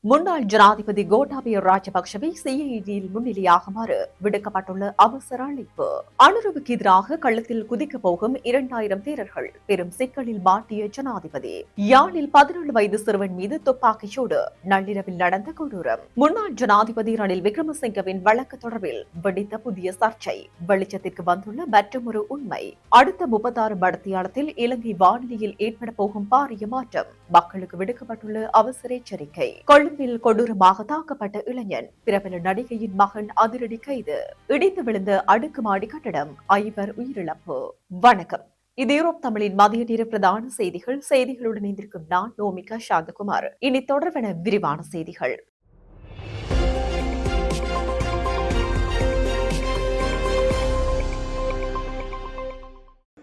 முன்னாள் ஜனாதிபதி கோட்டாபய ராஜபக்சவை சிஐடியில் முன்னிலையாகுமாறு விடுக்கப்பட்டுள்ள அவசர அழைப்பு. அனுருவுக்கு எதிராக களத்தில் குதிக்க போகும் இரண்டாயிரம் வீரர்கள் பெரும் சிக்கலில் மாட்டிய ஜனாதிபதி. யாழில் பதினேழு வயது சிறுவன் மீது துப்பாக்கிச்சூடு. நள்ளிரவில் நடந்த கொடூரம். முன்னாள் ஜனாதிபதி ரணில் விக்ரமசிங்கவின் வழக்கு தொடர்பில் வெடித்த புதிய சர்ச்சை. வெளிச்சத்திற்கு வந்துள்ள மற்றொரு உண்மை. அடுத்த முப்பத்தாறு மடத்தியாலத்தில் இலங்கை வானிலையில் ஏற்பட போகும் பாரிய மாற்றம். மக்களுக்கு விடுக்கப்பட்டுள்ள அவசர எச்சரிக்கை. கொழும்பில் கொடூரமாக தாக்கப்பட்ட இளைஞன் பிரபல நடிகையின் மகன் அதிரடி கைது. இடிந்து விழுந்த அடுக்குமாடி கட்டடம் ஐவர் உயிரிழப்பு. வணக்கம். இது யூரோப் தமிழின் மதிய நேர பிரதான செய்திகள். செய்திகளுடன் இணைந்திருக்கும் நான் நோமிகா சாந்தகுமார். இனி தொடர்வன விரிவான செய்திகள்.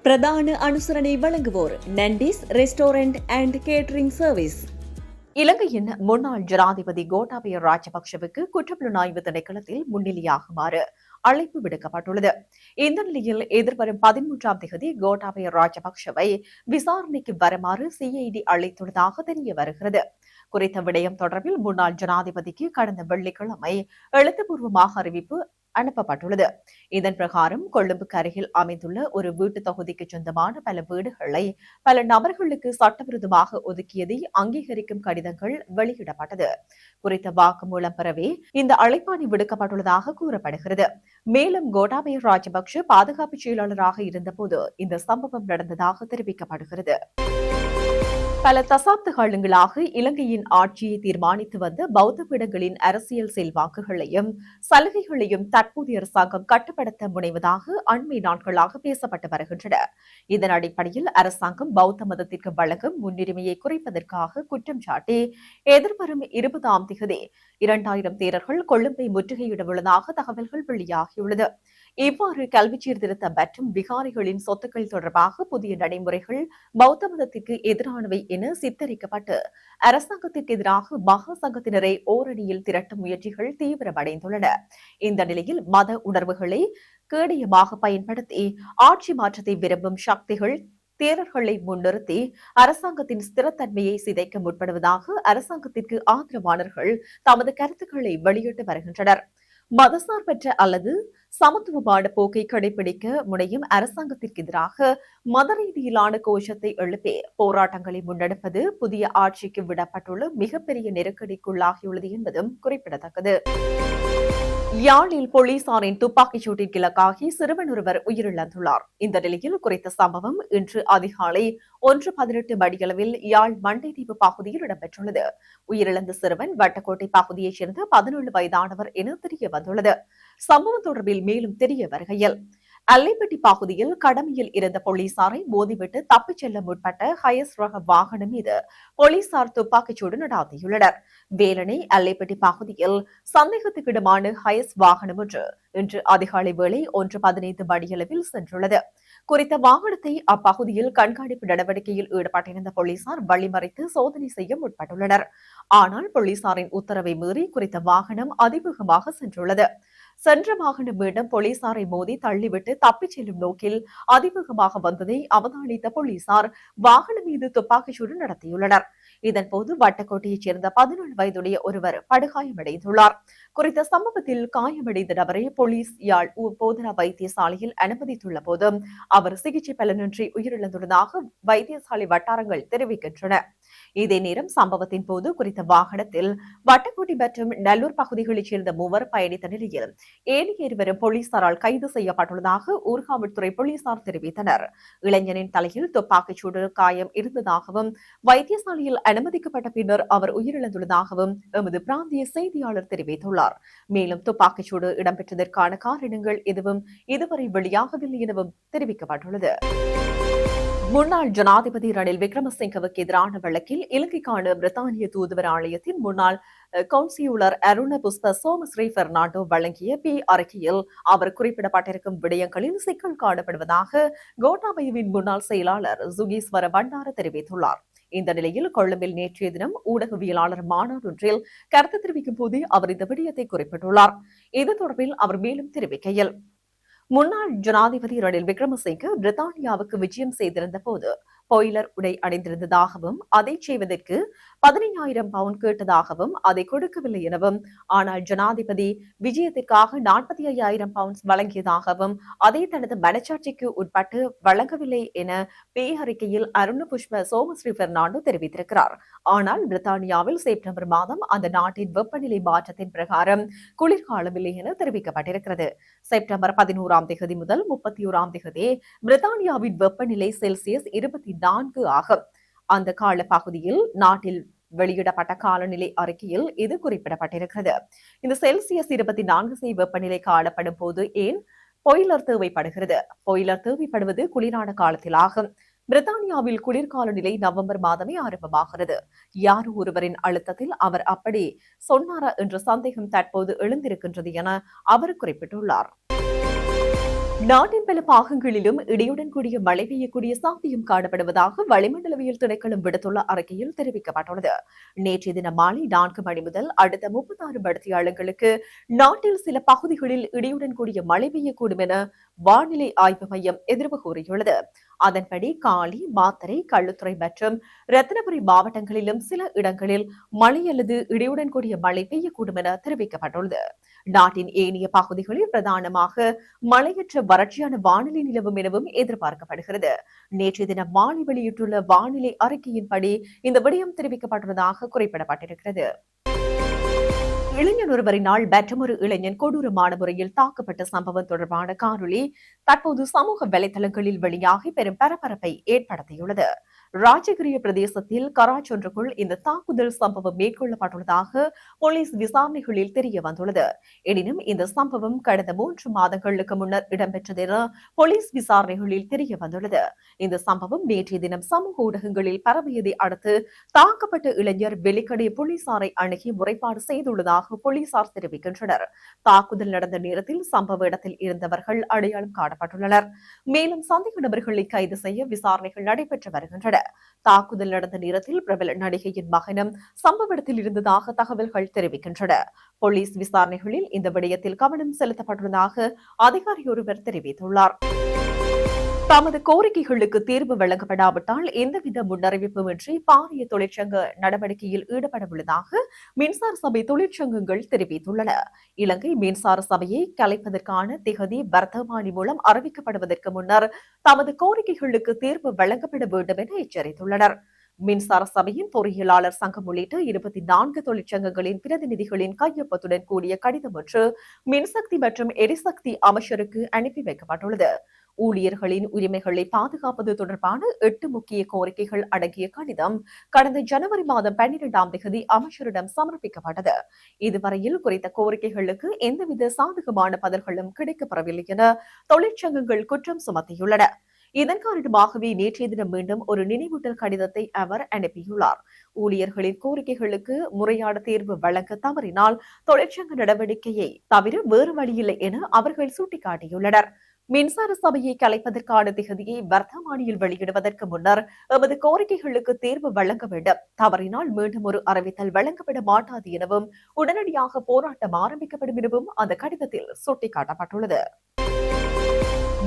பிரதான அனுசரணை வழங்குவோர் நண்டிஸ் ரெஸ்டாரண்ட் அண்ட் கேட்டரிங் சர்வீஸ். இலங்கையின் முன்னாள் ஜனாதிபதி கோட்டாபய ராஜபக்சவுக்கு குற்றப்புலனாய்வு திணைக்களத்தில் முன்னிலையாகுமாறு அழைப்பு விடுக்கப்பட்டுள்ளது. இந்த நிலையில் எதிர்வரும் பதிமூன்றாம் தேதி கோட்டாபய ராஜபக்சவை விசாரணைக்கு வருமாறு சிஐடி அழைத்துள்ளதாக தெரிய வருகிறது. குறித்த விடயம் தொடர்பில் முன்னாள் ஜனாதிபதிக்கு கடந்த வெள்ளிக்கிழமை எழுத்துப்பூர்வமாக அறிவிப்பு அனுப்பப்பட்டுள்ளது. இதன் பிரகாரம் கொழும்புக்கு அருகில் அமைந்துள்ள ஒரு வீட்டு தொகுதிக்கு சொந்தமான பல வீடுகளை பல நபர்களுக்கு சட்டவிரோதமாக ஒதுக்கியதை அங்கீகரிக்கும் கடிதங்கள் வெளியிடப்பட்டது. குறித்த வாக்குமூலம் பெறவே இந்த அழைப்பாணி விடுக்கப்பட்டுள்ளதாக கூறப்படுகிறது. மேலும் கோட்டாபய ராஜபக்ஷ பாதுகாப்பு செயலாளராக இருந்தபோது இந்த சம்பவம் நடந்ததாக தெரிவிக்கப்படுகிறது. பல தசாப்த காலங்களாக இலங்கையின் ஆட்சியை தீர்மானித்து வந்த பௌத்த பீடங்களின் அரசியல் செல்வாக்குகளையும் சலுகைகளையும் தற்போதைய அரசாங்கம் கட்டுப்படுத்த முனைவதாக அண்மை நாட்களாக பேசப்பட்டு வருகின்றன. இதன் அடிப்படையில் அரசாங்கம் பௌத்த மதத்திற்கு வழங்கும் முன்னுரிமையை குறைப்பதற்காக குற்றம் சாட்டி எதிர்வரும் இருபதாம் திகதி இரண்டாயிரம் தேரர்கள் கொழும்பை முற்றுகையிட உள்ளதாக தகவல்கள் வெளியாகியுள்ளது. இவ்வாறு கல்வி சீர்திருத்தம் மற்றும் விகாரிகளின் சொத்துக்கள் தொடர்பாக புதிய நடைமுறைகள் பௌத்த மதத்திற்கு எதிரானவை என சித்தரிக்கப்பட்டு அரசாங்கத்திற்கு எதிராக மகா சங்கத்தினரை ஓரணியில் திரட்டும் முயற்சிகள் தீவிரமடைந்துள்ளன. இந்த நிலையில் மத உணர்வுகளை கேடயமாக பயன்படுத்தி ஆட்சி மாற்றத்தை விரும்பும் சக்திகள் தேரர்களை முன்னிறுத்தி அரசாங்கத்தின் ஸ்திரத்தன்மையை சிதைக்க முற்படுவதாக அரசாங்கத்திற்கு ஆதரவாளர்கள் தமது கருத்துக்களை வெளியிட்டு வருகின்றனர். மதசார்பற்ற அல்லது சமத்துவமான போக்கை கடைபிடிக்க முனையும் அரசாங்கத்திற்கு எதிராக மத ரீதியிலான கோஷத்தை எழுப்பி போராட்டங்களை முன்னெடுப்பது புதிய ஆட்சிக்கு விடப்பட்டுள்ள மிகப்பெரிய நெருக்கடிக்குள்ளாகியுள்ளது என்பதும் குறிப்பிடத்தக்கது. யாழில் போலீசாரின் துப்பாக்கிச் இலக்காகி சிறுவன் ஒருவர் உயிரிழந்துள்ளார். இந்த நிலையில் குறித்த சம்பவம் இன்று அதிகாலை ஒன்று பதினெட்டு மணியளவில் யாழ் மண்டைதீவு பகுதியில் இடம்பெற்றுள்ளது. உயிரிழந்த சிறுவன் வட்டக்கோட்டை பகுதியைச் சேர்ந்த பதினேழு வயதானவர் என தெரிய வந்துள்ளது. சம்பவம் தொடர்பில் மேலும் தெரிய வருகையில் அல்லைப்பட்டி பகுதியில் கடமையில் இருந்த போலீசாரை மோதிவிட்டு தப்பிச் செல்ல முற்பட்ட ஹயஸ் ரக வாகனம் மீது போலீசார் துப்பாக்கிச்சூடு நடாத்தியுள்ளனர். வேலனை அல்லைப்பட்டி பகுதியில் சந்தேகத்துக்கிடமான ஹயஸ் வாகனம் ஒன்று இன்று அதிகாலை வேளை ஒன்று பதினைந்து மணியளவில் சென்றுள்ளது. குறித்த வாகனத்தை அப்பகுதியில் கண்காணிப்பு நடவடிக்கையில் ஈடுபட்டிருந்த போலீசார் வழிமறைத்து சோதனை செய்ய முற்பட்டுள்ளனர். ஆனால் போலீசாரின் உத்தரவை மீறி குறித்த வாகனம் அதிவேகமாக சென்றுள்ளது. சென்ற வாகனம் மீண்டும் போலீசாரை மோதி தள்ளிவிட்டு தப்பிச் செல்லும் நோக்கில் அதிவேகமாக வந்ததை அவதானித்த போலீசார் வாகனம் மீது துப்பாக்கிச்சூடு நடத்தியுள்ளனர். இதன்போது வட்டக்கோட்டையைச் சேர்ந்த பதினேழு வயதுடைய ஒருவர் படுகாயமடைந்துள்ளார். குறித்த சம்பவத்தில் காயமடைந்த நபரை போலீஸ் யாழ் போதனா வைத்தியசாலையில் அனுமதித்துள்ள போதும் அவர் சிகிச்சை பலனின்றி உயிரிழந்துள்ளதாக வைத்தியசாலை வட்டாரங்கள் தெரிவிக்கின்றன. இதே நேரம் சம்பவத்தின் போது குறித்த வாகனத்தில் வட்டக்குடி மற்றும் நல்லூர் பகுதிகளைச் சேர்ந்த மூவர் பயணித்த நிலையில் ஏனைய இருவரும் போலீசாரால் கைது செய்யப்பட்டுள்ளதாக ஊர்காவல்துறை போலீசார் தெரிவித்தனர். இளைஞனின் தலையில் துப்பாக்கிச்சூடு காயம் இருந்ததாகவும் வைத்தியசாலையில் அனுமதிக்கப்பட்ட பின்னர் அவர் உயிரிழந்துள்ளதாகவும் எமது பிராந்திய செய்தியாளர் தெரிவித்துள்ளார். மேலும் துப்பாக்கிச்சூடு இடம்பெற்றதற்கான காரணங்கள் எதுவும் இதுவரை வெளியாகவில்லை எனவும் தெரிவிக்கப்பட்டுள்ளது. முன்னாள் ஜனாதிபதி ரணில் விக்ரமசிங்கவுக்கு எதிரான வழக்கில் இலங்கைக்கான பிரித்தானிய தூதுவர் ஆலயத்தின் முன்னாள் அஹ், கவுன்சிலர் அருண புஷ்ப சோமஸ்ரீ பெர்னாண்டோ வழங்கிய பி அறிக்கையில் அவர் குறிப்பிடப்பட்டிருக்கும் விடயங்களில் சிக்கல் காணப்படுவதாக கோட்டாபயவின் முன்னாள் செயலாளர் சுகீஸ்வர பண்டார தெரிவித்துள்ளார். இந்த நிலையில் கொழும்பில் நேற்றைய தினம் ஊடகவியலாளர் மாநாடு ஒன்றில் கருத்து தெரிவிக்கும் போதே அவர் இந்த விடயத்தை குறிப்பிட்டுள்ளார். இது தொடர்பில் அவர் மேலும் தெரிவிக்கையில் முன்னாள் ஜனாதிபதி ரணில் விக்ரமசிங்கே பிரித்தானியாவுக்கு விஜயம் செய்திருந்த போது பொய்லர் உடை அணிந்திருந்ததாகவும் அதை செய்வதற்கு பதினையாயிரம் பவுண்ட் கேட்டதாகவும் அதை கொடுக்கவில்லை எனவும் ஆனால் ஜனாதிபதி விஜயத்திற்காக நாற்பத்தி ஐயாயிரம் பவுண்ட்ஸ் வழங்கியதாகவும் அதை தனது மனச்சாட்சிக்கு உட்பட்டு வழங்கவில்லை என பே அறிக்கையில் அருண் புஷ்ப சோமஸ்ரீ பெர்னாண்டோ தெரிவித்திருக்கிறார். ஆனால் பிரித்தானியாவில் செப்டம்பர் மாதம் அந்த நாட்டின் வெப்பநிலை மாற்றத்தின் பிரகாரம் குளிர்காலமில்லை என தெரிவிக்கப்பட்டிருக்கிறது. செப்டம்பர் பதினோராம் தேதி முதல் முப்பத்தி ஓராம் தேதி பிரித்தானியாவின் வெப்பநிலை செல்சியஸ் இருபத்தி நான்கு ஆகும். அந்த கால பகுதியில் நாட்டில் வெளியிடப்பட்ட காலநிலை அறிக்கையில் இது குறிப்பிடப்பட்டிருக்கிறது. இந்த செல்சியஸ் இருபத்தி நான்கு செய் வெப்பநிலை காணப்படும் போது ஏன் பொயிலர் தேவைப்படுகிறது? பொயிலர் தேவைப்படுவது குளிரான காலத்தில் ஆகும் பிரித்தானியாவில் குளிர்கால நிலை நவம்பர் மாதமே ஆரம்பமாகிறது. யார் ஒருவரின் அழுத்தத்தில் அவர் அப்படி சொன்னாரா என்ற சந்தேகம் தற்போது எழுந்திருக்கின்றது என அவர் குறிப்பிட்டுள்ளார். நாட்டின் பல பாகங்களிலும் இடியுடன் கூடிய மழை பெய்யக்கூடிய சாத்தியம் காணப்படுவதாக வளிமண்டலவியல் திணைக்களம் விடுத்துள்ள அறிக்கையில் தெரிவிக்கப்பட்டுள்ளது. நேற்றைய தினம் மாலை நான்கு மணி முதல் அடுத்த முப்பத்தாறு மணித்தியாளர்களுக்கு நாட்டில் சில பகுதிகளில் இடியுடன் கூடிய மழை பெய்யக்கூடும் என வானிலை ஆய்வு மையம் எதிர்வு கூறியுள்ளது. அதன்படி காலி மாத்தரை கள்ளுத்துறை மற்றும் ரத்தினபுரி மாவட்டங்களிலும் சில இடங்களில் மழை அல்லது இடியுடன் கூடிய மழை பெய்யக்கூடும் என தெரிவிக்கப்பட்டுள்ளது. நாட்டின் ஏனைய பகுதிகளில் பிரதானமாக மழையற்ற வறட்சியான வானிலை நிலவும் எனவும் எதிர்பார்க்கப்படுகிறது. நேற்றைய தினம் மாலை வெளியிட்டுள்ள வானிலை அறிக்கையின்படி இந்த விடயம் தெரிவிக்கப்பட்டுள்ளதாக குறிப்பிடப்பட்டிருக்கிறது. இளைஞர் ஒருவரினால் பெற்றமொரு இளைஞன் கொடூரமான முறையில் தாக்கப்பட்ட சம்பவம் தொடர்பான காணொளி தற்போது சமூக வலைதளங்களில் வெளியாகி பெரும் பரபரப்பை ஏற்படுத்தியுள்ளது. ராஜகிரிய பிரதேசத்தில் கராச் ஒன்றுக்குள் இந்த தாக்குதல் சம்பவம் மேற்கொள்ளப்பட்டுள்ளதாக போலீஸ் விசாரணைகளில் தெரிய வந்துள்ளது. எனினும் இந்த சம்பவம் கடந்த மூன்று மாதங்களுக்கு முன்னர் இடம்பெற்றது என போலீஸ் விசாரணைகளில் தெரிய வந்துள்ளது. இந்த சம்பவம் நேற்றைய தினம் சமூக ஊடகங்களில் பரவியதை அடுத்து தாக்கப்பட்ட இளைஞர் வெளிக்கடை போலீசாரை அணுகி முறைப்பாடு செய்துள்ளதாக போலீசார் தெரிவிக்கின்றனர். தாக்குதல் நடந்த நேரத்தில் சம்பவ இடத்தில் இருந்தவர்கள் அடையாளம் காணப்பட்டுள்ளனர். மேலும் சந்தேக நபர்களை கைது செய்ய விசாரணைகள் நடைபெற்று வருகின்றன. தாக்குதல் நடந்த நேரத்தில் பிரபல நடிகையின் மகனும் சம்பவ இடத்தில் இருந்ததாக தகவல்கள் தெரிவிக்கின்றன. போலீஸ் விசாரணைகளில் இந்த விடயத்தில் கவனம் செலுத்தப்பட்டுள்ளதாக அதிகாரி ஒருவர் தெரிவித்துள்ளார். தமது கோரிக்கைகளுக்கு தீர்வு வழங்கப்படாவிட்டால் எந்தவித முன்னறிவிப்புமின்றி பாரிய தொழிற்சங்க நடவடிக்கையில் ஈடுபட உள்ளதாக மின்சார சபை தொழிற்சங்கங்கள் தெரிவித்துள்ளன. இலங்கை மின்சார சபையை கலைப்பதற்கான திகதி வர்த்தமானி மூலம் அறிவிக்கப்படுவதற்கு முன்னர் தமது கோரிக்கைகளுக்கு தீர்வு வழங்கப்பட வேண்டும் என எச்சரித்துள்ளனர். மின்சார சபையின் பொறியியலாளர் சங்கம் உள்ளிட்ட இருபத்தி நான்கு தொழிற்சங்கங்களின் பிரதிநிதிகளின் கையொப்பத்துடன் கூடிய கடிதம் ஒன்று மின்சக்தி மற்றும் எரிசக்தி அமைச்சருக்கு அனுப்பி வைக்கப்பட்டுள்ளது. ஊழியர்களின் உரிமைகளை பாதுகாப்பது தொடர்பான எட்டு முக்கிய கோரிக்கைகள் அடங்கிய கடிதம் கடந்த ஜனவரி மாதம் பன்னிரெண்டாம் தேதி அமைச்சரிடம் சமர்ப்பிக்கப்பட்டது. இதுவரையில் குறித்த கோரிக்கைகளுக்கு எந்தவித சாதகமான பதில்களும் கிடைக்கப்பெறவில்லை என தொழிற்சங்கங்கள் குற்றம் சுமத்தியுள்ளன. இதன் காரணமாகவே நேற்றைய தினம் மீண்டும் ஒரு நினைவூட்டல் கடிதத்தை அவர் அனுப்பியுள்ளார். ஊழியர்களின் கோரிக்கைகளுக்கு முறையான தேர்வு வழங்க தவறினால் தொழிற்சங்க நடவடிக்கையை தவிர வேறு வழியில்லை என அவர்கள் சுட்டிக்காட்டியுள்ளனர். மின்சார சபையை கலைப்பதற்கான திகதியை வர்த்தமானியில் வெளியிடுவதற்கு முன்னர் எமது கோரிக்கைகளுக்கு தீர்வு வழங்க வேண்டும். தவறினால் மீண்டும் ஒரு அறிவித்தல் வழங்கப்பட மாட்டாது எனவும் உடனடியாக போராட்டம் ஆரம்பிக்கப்படும் எனவும் அந்த கடிதத்தில் சுட்டிக்காட்டப்பட்டுள்ளது.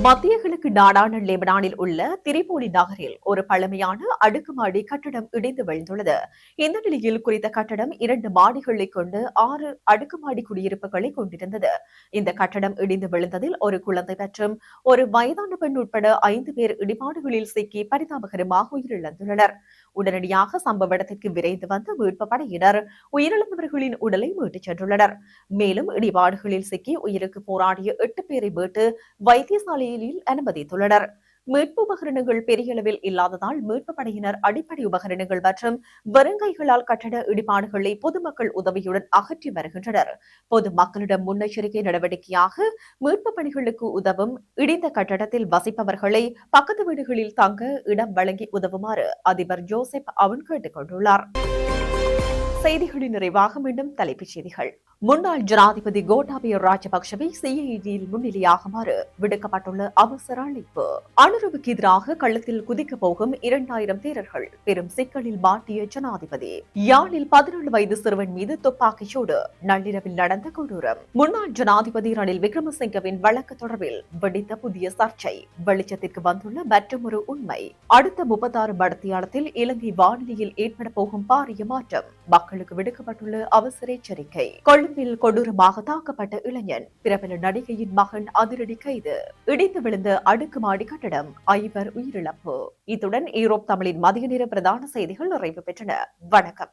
மத்திய கிழக்கு நாடான லெபனானில் உள்ள திரிபோலி நகரில் ஒரு பழமையான அடுக்குமாடி கட்டடம் இடிந்து விழுந்துள்ளது. இந்த நிலையில் குறித்த கட்டடம் இரண்டு மாடிகளை கொண்டு ஆறு அடுக்குமாடி குடியிருப்புகளை கொண்டிருந்தது. இந்த கட்டடம் இடிந்து விழுந்ததில் ஒரு குழந்தை மற்றும் ஒரு வயதான பெண் உட்பட ஐந்து பேர் இடிபாடுகளில் சிக்கி பரிதாபகரமாக உயிரிழந்துள்ளனர். உடனடியாக சம்பவ இடத்திற்கு விரைந்து வந்த மீட்பு படையினர் உயிரிழந்தவர்களின் உடலை மீட்டுச் சென்றுள்ளனர். மேலும் இடிபாடுகளில் சிக்கி உயிருக்கு போராடிய எட்டு பேரை மீட்டு வைத்தியசாலையில் அனுமதித்துள்ளனர். மீட்பு உபகரணங்கள் பெரிய அளவில் இல்லாததால் மீட்பு படையினர் அடிப்படை உபகரணங்கள் மற்றும் வெறுங்கைகளால் கட்டட இடிபாடுகளை பொதுமக்கள் உதவியுடன் அகற்றி வருகின்றனர். பொதுமக்களிடம் முன்னெச்சரிக்கை நடவடிக்கையாக மீட்பு பணிகளுக்கு உதவும் இடிந்த கட்டடத்தில் வசிப்பவர்களை பக்கத்து வீடுகளில் தங்க இடம் வழங்கி உதவுமாறு அதிபர் ஜோசப் அவன் கேட்டுக் கொண்டுள்ளார் செய்திகளின் நிறைவாக மீண்டும் தலைப்புச் செய்திகள். முன்னாள் ஜனாதிபதி கோட்டாபய ராஜபக்சவை சிஐடியில் முன்னிலையாகுமாறு விடுக்கப்பட்டுள்ள அவசர அழைப்பு. அனுரவுக்கு எதிராக கள்ளத்தில் குதிக்க போகும் இரண்டாயிரம் வீரர்கள் பெரும் சிக்கலில் மாட்டிய ஜனாதிபதி. யாழில் பதினேழு வயது சிறுவன் மீது துப்பாக்கிச்சூடு. நள்ளிரவில் நடந்த கொடூரம். முன்னாள் ஜனாதிபதி ரணில் விக்ரமசிங்கவின் வழக்கு தொடர்பில் வெடித்த புதிய சர்ச்சை. வெளிச்சத்திற்கு வந்துள்ள மற்றொரு உண்மை. அடுத்த முப்பத்தாறு மடத்தியாலத்தில் இலங்கை வானிலையில் ஏற்பட போகும் பாரிய மாற்றம். மக்களுக்கு விடுக்கப்பட்டுள்ள அவசர எச்சரிக்கை. கொழும்பில் கொடூரமாக தாக்கப்பட்ட இளைஞன் பிரபல நடிகையின் மகன் அதிரடி கைது. இடிந்து விழுந்த அடுக்குமாடி கட்டடம் ஐவர் உயிரிழப்பு. இத்துடன் ஈரோப் தமிழின் மதிய நேர பிரதான செய்திகள் நிறைவு பெற்றன. வணக்கம்.